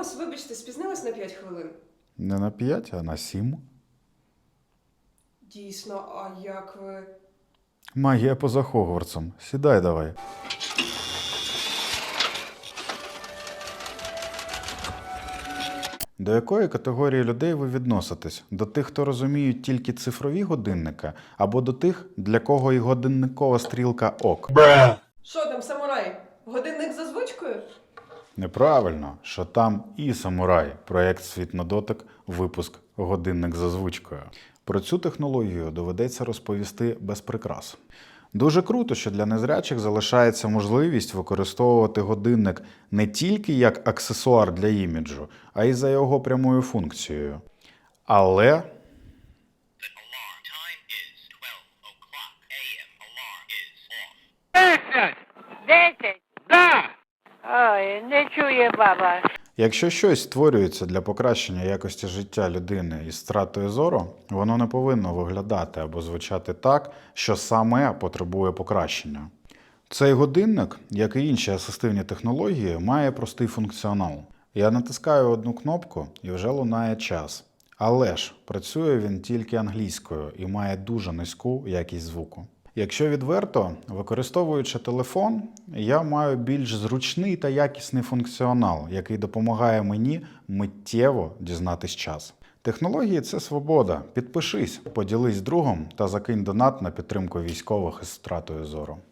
Бос, вибачте, спізнилась на 5 хвилин. Не на 5, а на 7. Дійсно, а як ви. Магія поза Хогвартсом. Сідай давай. До якої категорії людей ви відноситесь? До тих, хто розуміють тільки цифрові годинники, або до тих, для кого і годинникова стрілка ок? Що там, самурай? Годинник за звичкою? Неправильно, що там і самурай, проєкт Світ на дотик, випуск годинник за звичкою. Про цю технологію доведеться розповісти без прикрас. Дуже круто, що для незрячих залишається можливість використовувати годинник не тільки як аксесуар для іміджу, а й за його прямою функцією. Але Alarm time is 12 o'clock a.m. Alarm is off. Десять! Десять. Да! Ой, не чує баба. Якщо щось створюється для покращення якості життя людини із стратою зору, воно не повинно виглядати або звучати так, що саме потребує покращення. Цей годинник, як і інші асистивні технології, має простий функціонал. Я натискаю одну кнопку і вже лунає час. Але ж працює він тільки англійською і має дуже низьку якість звуку. Якщо відверто, використовуючи телефон, я маю більш зручний та якісний функціонал, який допомагає мені миттєво дізнатись час. Технології це свобода. Підпишись, поділись другом та закинь донат на підтримку військових із стратою зору.